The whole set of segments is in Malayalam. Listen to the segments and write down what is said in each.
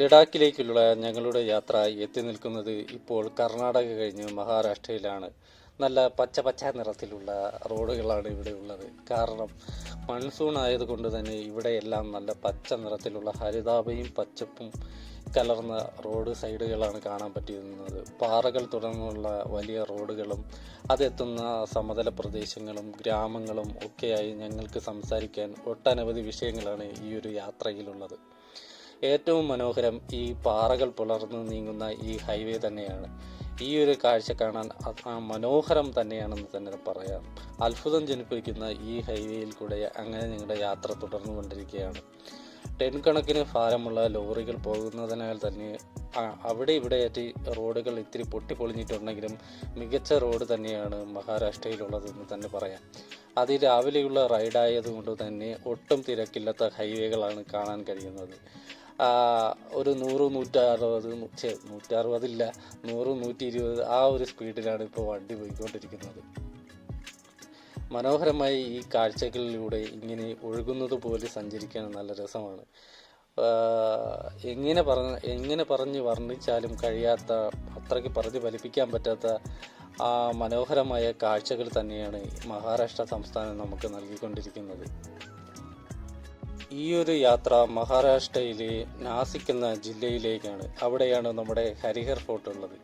ലഡാക്കിലേക്കുള്ള ഞങ്ങളുടെ യാത്ര എത്തി നിൽക്കുന്നത് ഇപ്പോൾ കർണാടക കഴിഞ്ഞ് മഹാരാഷ്ട്രയിലാണ്. നല്ല പച്ച പച്ച നിറത്തിലുള്ള റോഡുകളാണ് ഇവിടെ ഉള്ളത്. കാരണം മൺസൂൺ ആയതുകൊണ്ട് തന്നെ ഇവിടെയെല്ലാം നല്ല പച്ച നിറത്തിലുള്ള ഹരിതാപയും പച്ചപ്പും കലർന്ന റോഡ് സൈഡുകളാണ് കാണാൻ പറ്റുന്നത് പാറകൾ തുടർന്നുള്ള വലിയ റോഡുകളും അതെത്തുന്ന സമതല പ്രദേശങ്ങളും ഗ്രാമങ്ങളും ഒക്കെയായി ഞങ്ങൾക്ക് സംസാരിക്കാൻ ഒട്ടനവധി വിഷയങ്ങളാണ് ഈ ഒരു യാത്രയിലുള്ളത്. ഏറ്റവും മനോഹരം ഈ പാറകൾ പുലർന്നു നീങ്ങുന്ന ഈ ഹൈവേ തന്നെയാണ്. ഈ ഒരു കാഴ്ച കാണാൻ മനോഹരം തന്നെയാണെന്ന് തന്നെ പറയാം. അത്ഭുതം ജനിപ്പിക്കുന്ന ഈ ഹൈവേയിൽ കൂടെ അങ്ങനെ ഞങ്ങളുടെ യാത്ര തുടർന്നു കൊണ്ടിരിക്കുകയാണ്. ടെൻ കണക്കിന് ഭാരമുള്ള ലോറികൾ പോകുന്നതിനാൽ തന്നെ അവിടെ ഇവിടെയായിട്ട് റോഡുകൾ ഇത്തിരി പൊട്ടിപ്പൊളിഞ്ഞിട്ടുണ്ടെങ്കിലും മികച്ച റോഡ് തന്നെയാണ് മഹാരാഷ്ട്രയിലുള്ളതെന്ന് തന്നെ പറയാം. അത് രാവിലെയുള്ള റൈഡായതുകൊണ്ട് തന്നെ ഒട്ടും തിരക്കില്ലാത്ത ഹൈവേകളാണ് കാണാൻ കഴിയുന്നത്. ഒരു നൂറ് നൂറ്ററുപത് ഛെ, നൂറ്ററുപതില്ല നൂറ് നൂറ്റി ഇരുപത് ആ ഒരു സ്പീഡിലാണ് ഇപ്പോൾ വണ്ടി പോയിക്കൊണ്ടിരിക്കുന്നത്. മനോഹരമായി ഈ കാഴ്ചകളിലൂടെ ഇങ്ങനെ ഒഴുകുന്നത് പോലെ സഞ്ചരിക്കാൻ നല്ല രസമാണ്. എങ്ങനെ പറഞ്ഞ എങ്ങനെ പറഞ്ഞ് വർണിച്ചാലും കഴിയാത്ത അത്രയ്ക്ക് പറഞ്ഞ് ഫലിപ്പിക്കാൻ പറ്റാത്ത ആ മനോഹരമായ കാഴ്ചകൾ തന്നെയാണ് മഹാരാഷ്ട്ര സംസ്ഥാനം നമുക്ക് നൽകിക്കൊണ്ടിരിക്കുന്നത്. ഈ ഒരു യാത്ര മഹാരാഷ്ട്രയിലെ നാസിക് എന്ന ജില്ലയിലേക്കാണ്. അവിടെയാണ് നമ്മുടെ ഹരിഹർ ഫോർട്ട് ഉള്ളത്.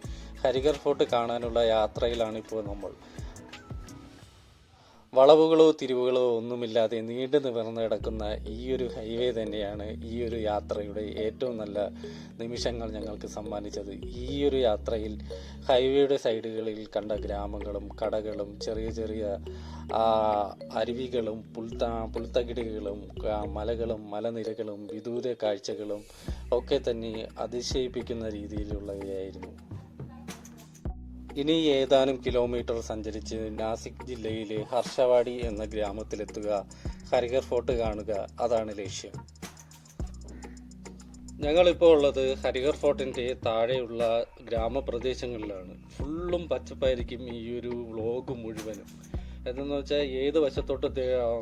ഹരിഹർ ഫോർട്ട് കാണാനുള്ള യാത്രയിലാണ് ഇപ്പോൾ നമ്മൾ. വളവുകളോ തിരിവുകളോ ഒന്നുമില്ലാതെ നീണ്ടു നിവർന്നു കിടക്കുന്ന ഈ ഒരു ഹൈവേ തന്നെയാണ് ഈ ഒരു യാത്രയുടെ ഏറ്റവും നല്ല നിമിഷങ്ങൾ ഞങ്ങൾക്ക് സമ്മാനിച്ചത്. ഈ ഒരു യാത്രയിൽ ഹൈവേയുടെ സൈഡുകളിൽ കണ്ട ഗ്രാമങ്ങളും കടകളും ചെറിയ ചെറിയ അരുവികളും പുൽത്ത പുൽത്തകിടികളും മലകളും മലനിരകളും വിദൂര കാഴ്ചകളും ഒക്കെ തന്നെ അതിശയിപ്പിക്കുന്ന രീതിയിലുള്ളവയായിരുന്നു. ഇനി ഏതാനും കിലോമീറ്റർ സഞ്ചരിച്ച് നാസിക് ജില്ലയിലെ ഹർഷവാടി എന്ന ഗ്രാമത്തിലെത്തുക. ഹരിഹർ ഫോർട്ട് കാണുക. അതാണ് ലക്ഷ്യം. ഞങ്ങളിപ്പോൾ ഉള്ളത് ഹരിഹർ ഫോർട്ടിന്റെ താഴെയുള്ള ഗ്രാമപ്രദേശങ്ങളിലാണ്. ഫുള്ളും പച്ചപ്പായിരിക്കും ഈ ഒരു വ്ലോഗ് മുഴുവനും. എന്തെന്ന് വെച്ചാൽ ഏത് വശത്തോട്ട്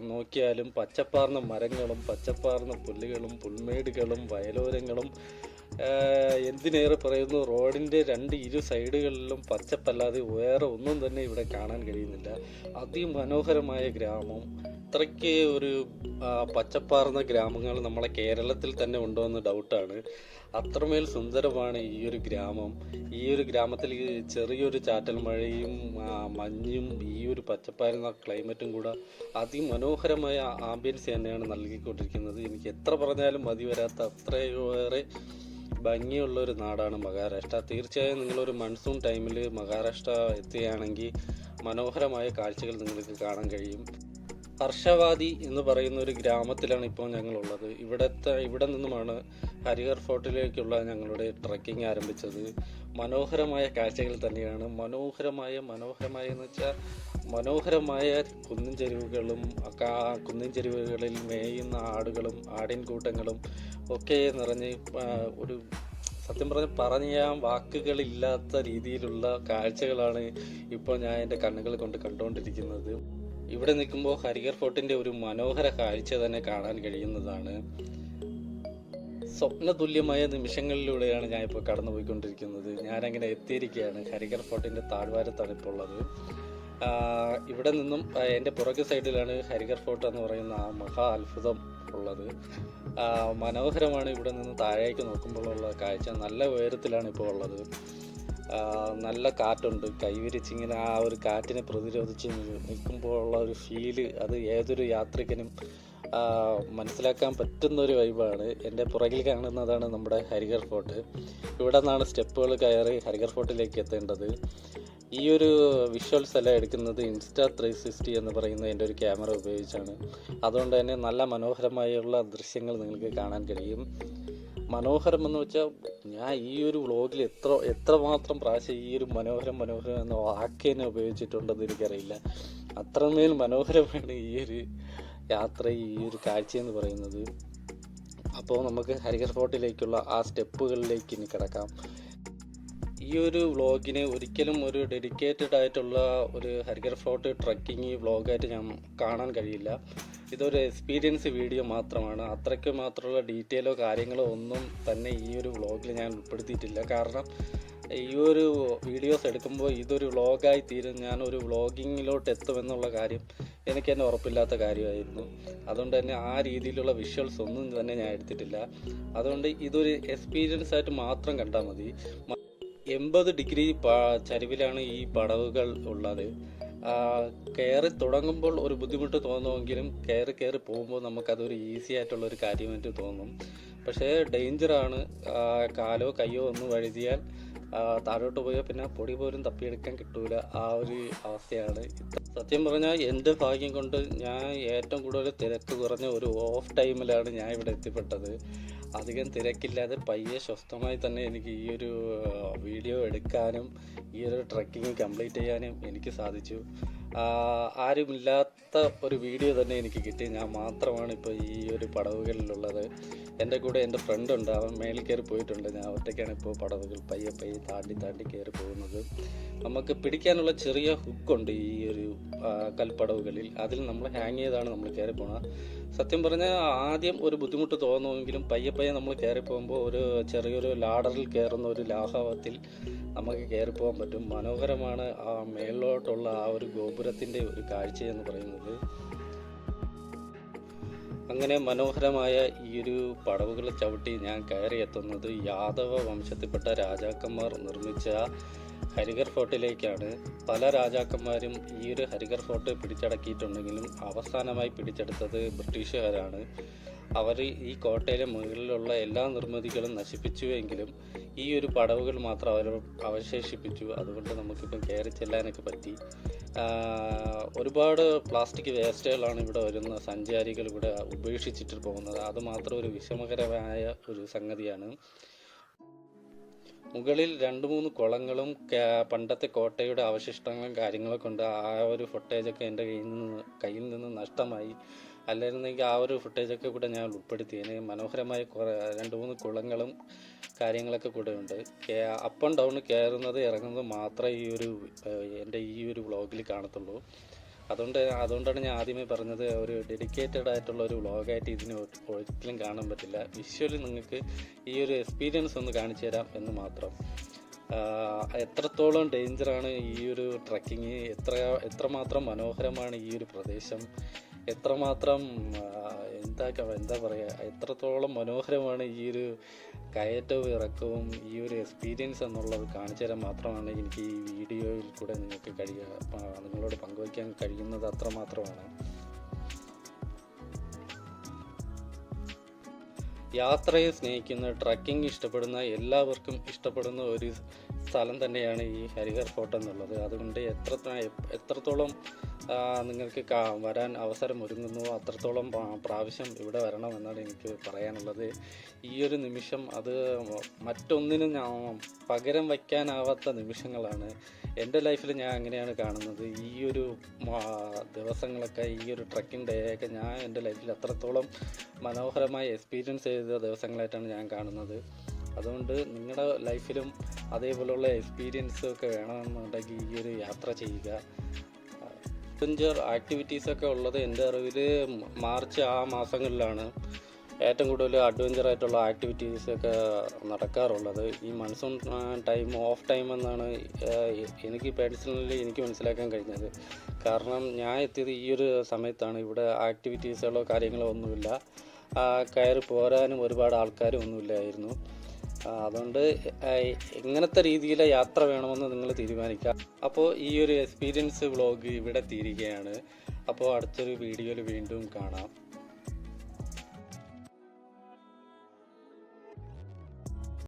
നോക്കിയാലും പച്ചപ്പാർന്ന മരങ്ങളും പച്ചപ്പാർന്ന പുല്ലുകളും പുൽമേടുകളും വയലോരങ്ങളും എന്തിനേറെ പറയുന്നു? റോഡിന്റെ രണ്ട് ഇരു സൈഡുകളിലും പച്ചപ്പല്ലാതെ വേറെ ഒന്നും തന്നെ ഇവിടെ കാണാൻ കഴിയുന്നില്ല. അതിമനോഹരമായ ഗ്രാമം. അത്രയ്ക്ക് ഒരു പച്ചപ്പാർന്ന ഗ്രാമങ്ങൾ നമ്മളെ കേരളത്തിൽ തന്നെ ഉണ്ടോ എന്ന് ഡൗട്ടാണ്. അത്രമേൽ സുന്ദരമാണ് ഈ ഒരു ഗ്രാമം. ഈ ഒരു ഗ്രാമത്തിൽ ചെറിയൊരു ചാറ്റൽ മഴയും മഞ്ഞും ഈ ഒരു പച്ചപ്പാരുന്ന ക്ലൈമറ്റും കൂടെ അതിമനോഹരമായ ആംബിയൻസ് തന്നെയാണ് നൽകിക്കൊണ്ടിരിക്കുന്നത്. എനിക്ക് എത്ര പറഞ്ഞാലും മതി വരാത്ത അത്രയേറെ ഭംഗിയുള്ള ഒരു നാടാണ് മഹാരാഷ്ട്ര. തീർച്ചയായും നിങ്ങളൊരു മൺസൂൺ ടൈമിൽ മഹാരാഷ്ട്ര എത്തുകയാണെങ്കിൽ മനോഹരമായ കാഴ്ചകൾ നിങ്ങൾക്ക് കാണാൻ കഴിയും. ഹർഷവാദി എന്ന് പറയുന്ന ഒരു ഗ്രാമത്തിലാണ് ഇപ്പോൾ ഞങ്ങളുള്ളത്. ഇവിടത്തെ ഇവിടെ നിന്നുമാണ് ഹരിഹർ ഫോർട്ടിലേക്കുള്ള ഞങ്ങളുടെ ട്രക്കിംഗ് ആരംഭിച്ചത്. മനോഹരമായ കാഴ്ചകൾ തന്നെയാണ്. മനോഹരമായ മനോഹരമായ എന്ന് വെച്ചാൽ മനോഹരമായ കുന്നിൻ ചെരുവുകളും കുന്നിൻ ചെരുവുകളിൽ മേയുന്ന ആടുകളും ആടിൻ കൂട്ടങ്ങളും ഒക്കെ നിറഞ്ഞ് ഒരു സത്യം പറഞ്ഞ പറഞ്ഞ വാക്കുകളില്ലാത്ത രീതിയിലുള്ള കാഴ്ചകളാണ് ഇപ്പോൾ ഞാൻ എന്റെ കണ്ണുകൾ കൊണ്ട് കണ്ടുകൊണ്ടിരിക്കുന്നത്. ഇവിടെ നിൽക്കുമ്പോൾ ഹരിഹർ ഫോർട്ടിന്റെ ഒരു മനോഹര കാഴ്ച തന്നെ കാണാൻ കഴിയുന്നതാണ്. സ്വപ്നതുല്യമായ നിമിഷങ്ങളിലൂടെയാണ് ഞാൻ ഇപ്പോൾ കടന്നുപോയിക്കൊണ്ടിരിക്കുന്നത്. ഞാനങ്ങനെ എത്തിയിരിക്കുകയാണ്. ഹരിഹർ ഫോർട്ടിന്റെ താഴ്വാരത്താണ് ഇപ്പോൾ ഉള്ളത്. ഇവിടെ നിന്നും എന്റെ പുറകു സൈഡിലാണ് ഹരിഹർ ഫോർട്ട് എന്ന് പറയുന്ന ആ മഹാ അത്ഭുതം ഉള്ളത്. മനോഹരമാണ് ഇവിടെ നിന്ന് താഴേക്ക് നോക്കുമ്പോഴുള്ള കാഴ്ച. നല്ല ഉയരത്തിലാണ് ഇപ്പോൾ ഉള്ളത്. നല്ല കാറ്റുണ്ട്. കൈവിരിച്ചിങ്ങനെ ആ ഒരു കാറ്റിനെ പ്രതിരോധിച്ച് നിൽക്കുമ്പോൾ ഉള്ള ഒരു ഫീൽ അത് ഏതൊരു യാത്രികനും മനസ്സിലാക്കാൻ പറ്റുന്ന ഒരു വൈബാണ് എന്റെ പുറകിൽ കാണുന്നതാണ് നമ്മുടെ ഹരിഗർ ഫോർട്ട്. ഇവിടെ നിന്നാണ് സ്റ്റെപ്പുകൾ കയറി ഹരിഗർ ഫോർട്ടിലേക്ക് എത്തേണ്ടത്. ഈ ഒരു വിഷ്വൽസ് എല്ലാം എടുക്കുന്നത് ഇൻസ്റ്റാ ത്രീ സിക്സ്റ്റി എന്ന് പറയുന്ന എന്റെ ഒരു ക്യാമറ ഉപയോഗിച്ചാണ്. അതുകൊണ്ട് തന്നെ നല്ല മനോഹരമായുള്ള ദൃശ്യങ്ങൾ നിങ്ങൾക്ക് കാണാൻ കഴിയും. മനോഹരം എന്ന് വെച്ചാൽ ഞാൻ ഈ ഒരു വ്ളോഗിൽ എത്ര എത്രമാത്രം പ്രാവശ്യം ഈ ഒരു മനോഹരം മനോഹരം എന്ന വാക്ക് തന്നെ ഉപയോഗിച്ചിട്ടുണ്ടെന്ന് എനിക്കറിയില്ല. അത്രമേൽ മനോഹരമാണ് ഈ ഒരു യാത്ര ഈ ഒരു കാഴ്ചയെന്ന് പറയുന്നത്. അപ്പോൾ നമുക്ക് ഹരിഹർ ഫോർട്ടിലേക്കുള്ള ആ സ്റ്റെപ്പുകളിലേക്ക് ഇനി കിടക്കാം. ഈ ഒരു വ്ളോഗിന് ഒരിക്കലും ഒരു ഡെഡിക്കേറ്റഡ് ആയിട്ടുള്ള ഒരു ഹരിഹർ ഫോർട്ട് ട്രക്കിംഗ് വ്ളോഗായിട്ട് ഞാൻ കാണാൻ കഴിയില്ല. ഇതൊരു എക്സ്പീരിയൻസ് വീഡിയോ മാത്രമാണ്. അത്രയ്ക്ക് മാത്രമുള്ള ഡീറ്റെയിലോ കാര്യങ്ങളോ ഒന്നും തന്നെ ഈ ഒരു വ്ളോഗിൽ ഞാൻ ഉൾപ്പെടുത്തിയിട്ടില്ല. കാരണം ഈ ഒരു വീഡിയോസ് എടുക്കുമ്പോൾ ഇതൊരു വ്ളോഗായി തീരും. ഞാൻ ഒരു വ്ളോഗിങ്ങിലോട്ട് എത്തുമെന്നുള്ള കാര്യം എനിക്ക് തന്നെ ഉറപ്പില്ലാത്ത കാര്യമായിരുന്നു. അതുകൊണ്ട് തന്നെ ആ രീതിയിലുള്ള വിഷ്വൽസ് ഒന്നും തന്നെ ഞാൻ എടുത്തിട്ടില്ല. അതുകൊണ്ട് ഇതൊരു എക്സ്പീരിയൻസ് ആയിട്ട് മാത്രം കണ്ടാൽ മതി. എൺപത് ഡിഗ്രി ചരിവിലാണ് ഈ പടവുകൾ ഉള്ളത്. കയറി തുടങ്ങുമ്പോൾ ഒരു ബുദ്ധിമുട്ട് തോന്നുമെങ്കിലും കയറി കയറി പോകുമ്പോൾ നമുക്കതൊരു ഈസി ആയിട്ടുള്ള ഒരു കാര്യമായിട്ട് തോന്നും. പക്ഷേ ഡേഞ്ചറാണ് കാലോ കയ്യോ ഒന്ന് വഴുതിയാൽ താഴോട്ട് പോയാൽ പിന്നെ പൊടി പോലും തപ്പിയെടുക്കാൻ കിട്ടൂല. ആ ഒരു അവസ്ഥയാണ്. സത്യം പറഞ്ഞാൽ എന്റെ ഭാഗ്യം കൊണ്ട് ഞാൻ ഏറ്റവും കൂടുതൽ തിരക്ക് കുറഞ്ഞ ഒരു ഓഫ് ടൈമിലാണ് ഞാൻ ഇവിടെ എത്തിപ്പെട്ടത്. അധികം തിരക്കില്ലാതെ പയ്യെ സ്വസ്ഥമായി തന്നെ എനിക്ക് ഈ ഒരു വീഡിയോ എടുക്കാനും ഈ ഒരു ട്രക്കിംഗ് കംപ്ലീറ്റ് ചെയ്യാനും എനിക്ക് സാധിച്ചു. ആരുമില്ലാത്ത ഒരു വീഡിയോ തന്നെ എനിക്ക് കിട്ടി. ഞാൻ മാത്രമാണ് ഇപ്പോൾ ഈ ഒരു പടവുകളിലുള്ളത്. എന്റെ കൂടെ എന്റെ ഫ്രണ്ട് ഉണ്ട്. അവൻ മേളിൽ കയറി പോയിട്ടുണ്ട്. ഞാൻ ഒറ്റയ്ക്കാണ് ഇപ്പോൾ പടവുകൾ പയ്യെ പയ്യെ താണ്ടി താണ്ടി കയറി പോകുന്നത്. നമുക്ക് പിടിക്കാനുള്ള ചെറിയ ഹുക്കുണ്ട് ഈ ഒരു കൽപ്പടവുകളിൽ. അതിൽ നമ്മൾ ഹാങ് ചെയ്താണ് നമ്മൾ കയറി പോണത്. സത്യം പറഞ്ഞാൽ ആദ്യം ഒരു ബുദ്ധിമുട്ട് തോന്നുമെങ്കിലും പയ്യെ പയ്യെ നമ്മൾ കയറി പോകുമ്പോൾ ഒരു ചെറിയൊരു ലാഡറിൽ കയറുന്ന ഒരു ലാഘവത്തിൽ നമുക്ക് കയറിപ്പോകാൻ പോകാൻ പറ്റും. മനോഹരമാണ് ആ മേളിലോട്ടുള്ള ആ ഒരു ഗോപുരത്തിന്റെ ഒരു കാഴ്ച എന്ന് പറയുന്നത്. അങ്ങനെ മനോഹരമായ ഈ ഒരു പടവുകൾ ചവിട്ടി ഞാൻ കയറി എത്തുന്നത് യാദവ വംശത്തിൽപ്പെട്ട രാജാക്കന്മാർ നിർമ്മിച്ച ഹരിഗർ ഫോർട്ടിലേക്കാണ്. പല രാജാക്കന്മാരും ഈ ഒരു ഹരിഗർ ഫോർട്ട് പിടിച്ചടക്കിയിട്ടുണ്ടെങ്കിലും അവസാനമായി പിടിച്ചെടുത്തത് ബ്രിട്ടീഷുകാരാണ്. അവർ ഈ കോട്ടയിലെ മുകളിലുള്ള എല്ലാ നിർമ്മിതികളും നശിപ്പിച്ചുവെങ്കിലും ഈ ഒരു പടവുകൾ മാത്രം അവർ അവശേഷിപ്പിച്ചു. അതുകൊണ്ട് നമുക്കിപ്പം കയറി ചെല്ലാനൊക്കെ പറ്റി. ഒരുപാട് പ്ലാസ്റ്റിക് വേസ്റ്റുകളാണ് ഇവിടെ വരുന്ന സഞ്ചാരികൾ ഇവിടെ ഉപേക്ഷിച്ചിട്ട് പോകുന്നത്. അത് മാത്രം ഒരു വിഷമകരമായ ഒരു സംഗതിയാണ്. മുകളിൽ രണ്ട് മൂന്ന് കുളങ്ങളും പണ്ടത്തെ കോട്ടയുടെ അവശിഷ്ടങ്ങളും കാര്യങ്ങളൊക്കെ ഉണ്ട്. ആ ഒരു ഫുട്ടേജൊക്കെ എന്റെ കയ്യിൽ നിന്ന് കയ്യിൽ നിന്ന് നഷ്ടമായി. അല്ലായിരുന്നെങ്കിൽ ആ ഒരു ഫുട്ടേജൊക്കെ കൂടെ ഞാൻ ഉൾപ്പെടുത്തിയേനെ മനോഹരമായ കുറേ രണ്ട് മൂന്ന് കുളങ്ങളും കാര്യങ്ങളൊക്കെ കൂടെ ഉണ്ട്. അപ്പ് ആൻഡ് ഡൗൺ കയറുന്നത് ഇറങ്ങുന്നത് മാത്രമേ ഈ ഒരു എന്റെ ഈ ഒരു വ്ളോഗിൽ കാണത്തുള്ളൂ. അതുകൊണ്ട് അതുകൊണ്ടാണ് ഞാൻ ആദ്യമേ പറഞ്ഞത് ഒരു ഡെഡിക്കേറ്റഡ് ആയിട്ടുള്ള ഒരു വ്ളോഗായിട്ട് ഇതിന് ഒരിക്കലും കാണാൻ പറ്റില്ല. വിഷ്വലി നിങ്ങൾക്ക് ഈ ഒരു എക്സ്പീരിയൻസ് ഒന്ന് കാണിച്ചു തരാം എന്ന് മാത്രം. എത്രത്തോളം ഡേഞ്ചറാണ് ഈ ഒരു ട്രക്കിങ് എത്ര എത്രമാത്രം മനോഹരമാണ് ഈ ഒരു പ്രദേശം? എത്രമാത്രം എന്താ എന്താ പറയുക എത്രത്തോളം മനോഹരമാണ് ഈ ഒരു കയറ്റവും ഇറക്കവും ഈ ഒരു എക്സ്പീരിയൻസ് എന്നുള്ളത് കാണിച്ചു തരാൻ മാത്രമാണ് എനിക്ക് ഈ വീഡിയോയിൽ കൂടെ നിങ്ങൾക്ക് കഴിയുക നിങ്ങളോട് പങ്കുവയ്ക്കാൻ കഴിയുന്നത് അത്രമാത്രമാണ്. യാത്രയെ സ്നേഹിക്കുന്ന ട്രക്കിംഗ് ഇഷ്ടപ്പെടുന്ന എല്ലാവർക്കും ഇഷ്ടപ്പെടുന്ന ഒരു സ്ഥലം തന്നെയാണ് ഈ ഹരിഹർ ഫോർട്ട് എന്നുള്ളത്. അതുകൊണ്ട് എത്ര എത്രത്തോളം നിങ്ങൾക്ക് വരാൻ അവസരം ഒരുങ്ങുന്നുവോ അത്രത്തോളം പ്രാവശ്യം ഇവിടെ വരണമെന്നാണ് എനിക്ക് പറയാനുള്ളത്. ഈ ഒരു നിമിഷം അത് മറ്റൊന്നിനും പകരം വയ്ക്കാനാവാത്ത നിമിഷങ്ങളാണ്. എന്റെ ലൈഫിൽ ഞാൻ അങ്ങനെയാണ് കാണുന്നത്. ഈ ഒരു ദിവസങ്ങളൊക്കെ ഈ ഒരു ട്രക്കിംഗ് ഡേ ഒക്കെ ഞാൻ എന്റെ ലൈഫിൽ അത്രത്തോളം മനോഹരമായി എക്സ്പീരിയൻസ് ചെയ്ത ദിവസങ്ങളായിട്ടാണ് ഞാൻ കാണുന്നത്. അതുകൊണ്ട് നിങ്ങളുടെ ലൈഫിലും അതേപോലെയുള്ള എക്സ്പീരിയൻസ് ഒക്കെ വേണമെന്നുണ്ടെങ്കിൽ ഈ ഒരു യാത്ര ചെയ്യുക. അഡ്വഞ്ചർ ആക്ടിവിറ്റീസ് ഒക്കെ ഉള്ളത് എന്റെ അറിവിൽ മാർച്ച് ആ മാസങ്ങളിലാണ് ഏറ്റവും കൂടുതൽ അഡ്വഞ്ചർ ആയിട്ടുള്ള ആക്ടിവിറ്റീസ് ഒക്കെ നടക്കാറുള്ളത്. ഈ മൺസൂൺ ടൈം ഓഫ് ടൈം എന്നാണ് എനിക്ക് പേഴ്സണലി എനിക്ക് മനസ്സിലാക്കാൻ കഴിഞ്ഞത്. കാരണം ഞാൻ എത്തിയത് ഈ ഒരു സമയത്താണ്. ഇവിടെ ആക്ടിവിറ്റീസുകളോ കാര്യങ്ങളോ ഒന്നുമില്ല. കയറി പോരാനും ഒരുപാട് ആൾക്കാരും ഒന്നുമില്ലായിരുന്നു. അതുകൊണ്ട് എങ്ങനത്തെ രീതിയിലെ യാത്ര വേണമെന്ന് നിങ്ങൾ തീരുമാനിക്കുക. അപ്പോൾ ഈ ഒരു എക്സ്പീരിയൻസ് വ്ളോഗ് ഇവിടെ തീരുകയാണ്. അപ്പോൾ അടുത്തൊരു വീഡിയോയിൽ വീണ്ടും കാണാം.